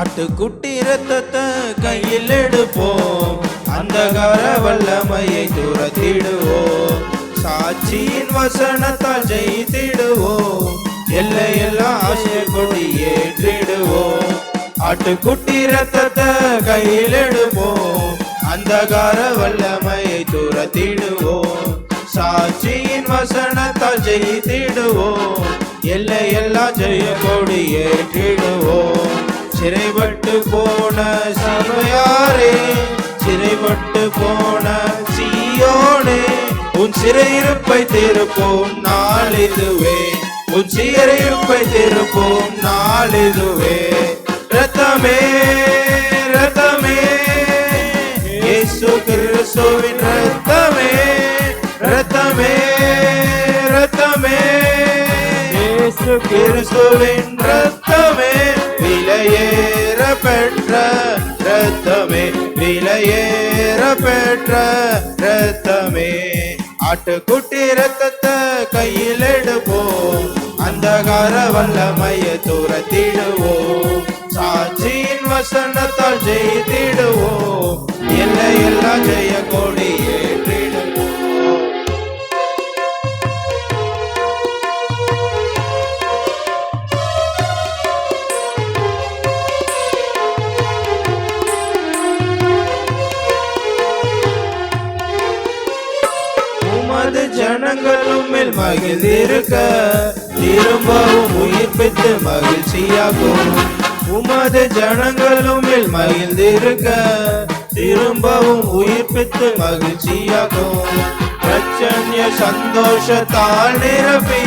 ஆட்டுக்குட்டி ரத்தத்தை கையில் எடுப்போம். அந்தகார வல்லமையை துரத்திடுவோம். சாட்சியின் வசனத்தால் ஜெயித்திடுவோம். எல்லையெல்லாம் ஆசை கொடி ஏற்றிடுவோம். ஆட்டுக்குட்டி ரத்தத்தை கையில் எடுப்போம். அந்தகார வல்லமையை துரத்திடுவோம். சாட்சியின் வசனத்தால் ஜெயித்திடுவோம். எல்லையெல்லாம் ஜெய கொடி ஏற்றிடுவோம். சிறைப்பட்டு போன சபையாரே சிறைப்பட்டு போன சியோனே உன் சிறையிருப்பை திருப்போம் நாள் இதுவே உன் சிறையிருப்பை திருப்போம் நாள் இதுவே ரத்தமே ரத்தமே இயேசு கிறிஸ்துவின் ரத்தமே ரத்தமே ரத்தமே இயேசு கிறிஸ்துவின் ரத்தமே ரத்தமே ஏற பெற்ற ரத்தமே ஆட்டுக்குட்டி ரத்தத்தை கையில் எடுப்போம். அந்தகார வல்லமைய துரத்திடுவோம். சாட்சியின் வசனத்தால் ஜெயித்திடுவோம். எல்லையெல்லாம் ஜெய கொடி உமது மேல் மகிழ்ந்திருக்க திரும்பவும் உயிர்ப்பித்து மகிழ்ச்சியாகும். உமது ஜனங்களும் மேல் மகிழ்ந்திருக்க திரும்பவும் உயிர்ப்பித்து மகிழ்ச்சியாகும். பிரச்சன்ய சந்தோஷத்தால் நிரப்பி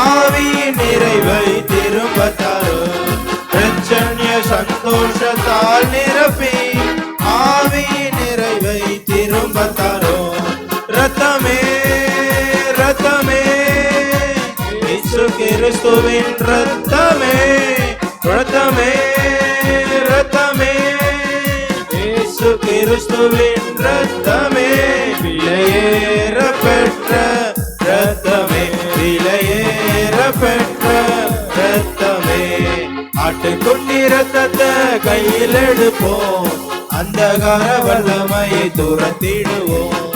ஆவியின் நிறைவை திரும்ப கிறிஸ்துவின் ரத்தமே ரத்தமே ரத்தமே இயேசு கிறிஸ்துவின் ரத்தமே விலையேற பெற்ற ரத்தமே விலையேற பெற்ற ரத்தமே ஆட்டுக்குட்டி ரத்தத்தை கையில் எடுப்போம் அந்தகார வல்லமையை துரத்திடுவோம்.